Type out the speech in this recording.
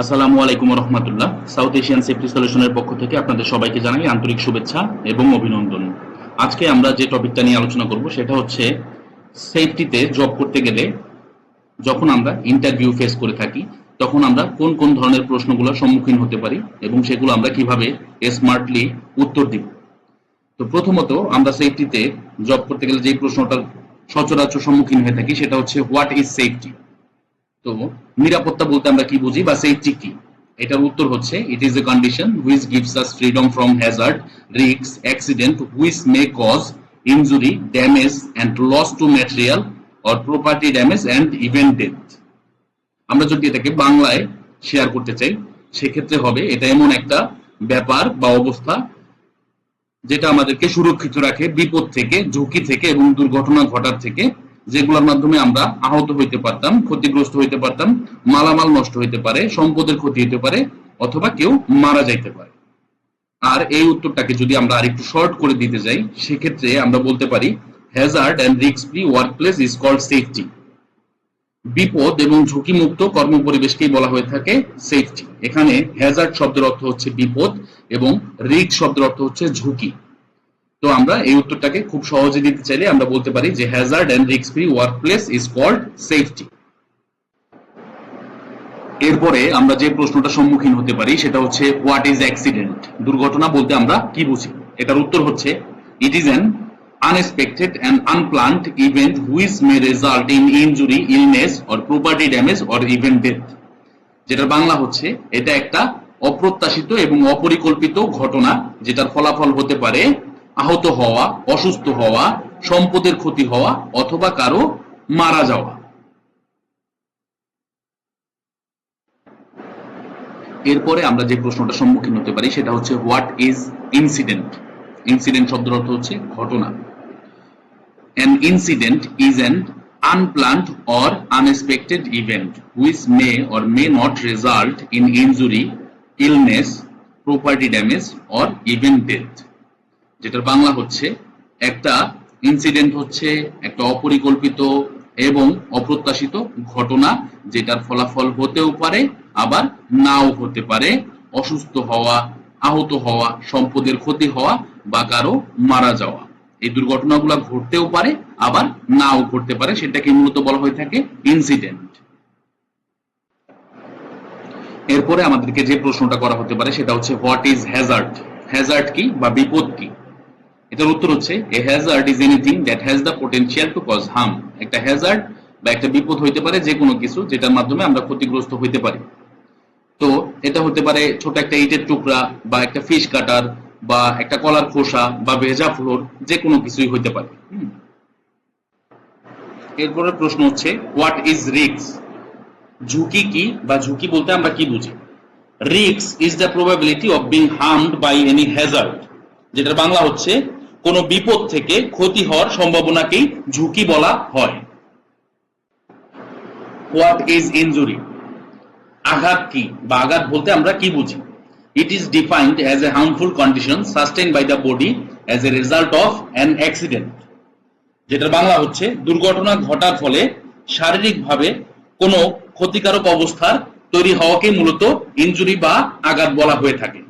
আসসালামু আলাইকুম রহমতুল্লাহ সাউথ এশিয়ান সেফটি সলিউশনের পক্ষ থেকে আপনাদের সবাইকে জানাই আন্তরিক শুভেচ্ছা এবং অভিনন্দন। আজকে আমরা যে টপিকটা নিয়ে আলোচনা করব সেটা হচ্ছে সেফটিতে জব করতে গেলে যখন আমরা ইন্টারভিউ ফেস করে থাকি, তখন আমরা কোন কোন ধরনের প্রশ্নগুলোর সম্মুখীন হতে পারি এবং সেগুলো আমরা কীভাবে স্মার্টলি উত্তর দিব। তো প্রথমত আমরা সেফটিতে জব করতে গেলে যে প্রশ্নটার সচরাচর সম্মুখীন হয়ে থাকি সেটা হচ্ছে হোয়াট ইজ সেফটি তো নিরাপত্তা বলতে আমরা কি বুঝি? বা সেফটি কি? এটার উত্তর হচ্ছে it is a condition which gives us freedom from hazard risk accident which may cause injury damage and loss to material or property damage and even death আমরা যদি এটাকে বাংলায় শেয়ার করতে চাই, সেক্ষেত্রে হবে এটা এমন একটা ব্যাপার বা অবস্থা যেটা আমাদেরকে সুরক্ষিত রাখে, বিপদ থেকে, ঝুঁকি থেকে এবং দুর্ঘটনা ঘটার থেকে। যেগুলোর মাধ্যমে আমরা আহত হইতে পারতাম, ক্ষতিগ্রস্ত হইতে পারতাম, মালামাল নষ্ট হইতে পারে, সম্পদের ক্ষতি হইতে পারে, অথবা কেউ মারা যাইতে পারে। আর এই উত্তরটাকে যদি আমরা আরেকটু শর্ট করে দিতে যাই, সেক্ষেত্রে আমরা বলতে পারি hazard and risk free work place is called safety বিপদ এবং ঝুঁকি মুক্ত কর্ম পরিবেশকেই বলা হয়ে থাকে সেফটি এখানে হ্যাজার্ড শব্দের অর্থ হচ্ছে বিপদ এবং রিস্ক শব্দের অর্থ হচ্ছে ঝুঁকি। তো আমরা এই উত্তরটাকে খুব সহজে দিতে চাইলে আমরা বলতে পারি যে hazard and risk free work place is called safety এরপরে আমরা যে প্রশ্নটা সম্মুখীন হতে পারি, সেটা হচ্ছে হোয়াট ইজ অ্যাক্সিডেন্ট দুর্ঘটনা বলতে আমরা কি বুঝি? এটার উত্তর হচ্ছে it is an unexpected and unplanned event which may result in injury illness or property damage or even death যেটার বাংলা হচ্ছে, এটা একটা অপ্রত্যাশিত এবং অপরিকল্পিত ঘটনা, যেটার ফলাফল হতে পারে আহত হওয়া, অসুস্থ হওয়া, সম্পদের ক্ষতি হওয়া অথবা কারও মারা যাওয়া। এরপরে আমরা যে প্রশ্নটা সম্মুখীন হতে পারি সেটা হচ্ছে হোয়াট ইজ ইনসিডেন্ট ইনসিডেন্ট শব্দের অর্থ হচ্ছে ঘটনা। An incident is an unplanned or unexpected event which may or may not result in injury illness property damage or event death যেটার বাংলা হচ্ছে একটা ইনসিডেন্ট হচ্ছে, একটা অপরিকল্পিত এবং অপ্রত্যাশিত ঘটনা, যেটার ফলাফল হতেও পারে, আবার নাও হতে পারে। অসুস্থ হওয়া, আহত হওয়া, সম্পদের ক্ষতি হওয়া বা কারও মারা যাওয়া। এই দুর্ঘটনাগুলো ঘটতেও পারে, আবার নাও ঘটতে পারে, সেটাকে মূলত বলা হয়ে থাকে ইনসিডেন্ট এরপরে আমাদেরকে যে প্রশ্নটা করা হতে পারে, সেটা হচ্ছে হোয়াট ইজ হ্যাজার্ড হ্যাজার্ড কি বা বিপদ কি? এটার উত্তর হচ্ছে a hazard is anything that has the potential to cause harm একটা হ্যাজার্ড বা একটা বিপদ হইতে পারে যে কোনো কিছু, যেটার মাধ্যমে আমরা ক্ষতিগ্রস্ত হইতে পারি। তো এটা হতে পারে ছোট একটা ইটের টুকরা বা একটা ফিশ কাটার বা একটা কলার খোসা বা ভেজা ফ্লোর যে কোনো কিছুই হইতে পারে। এরপরের প্রশ্ন হচ্ছে হোয়াট ইজ রিক্স ঝুঁকি কি বা ঝুঁকি বলতে আমরা কি বুঝি? রিক্স is the probability of being harmed by any hazard যেটার বাংলা হচ্ছে কোন বিপদ থেকে ক্ষতি হওয়ার সম্ভাবনাকেই ঝুঁকি বলা হয়। হোয়াট ইজ ইনজুরি আঘাত কি বা আঘাত বলতে আমরা কি বুঝি? It is defined as a harmful condition sustain by the body as a result of an accident যেটার বাংলা হচ্ছে, দুর্ঘটনা ঘটার ফলে শারীরিকভাবে কোনো ক্ষতিকারক অবস্থার তৈরি হওয়াকে মূলত ইনজুরি বা আঘাত বলা হয়ে থাকে।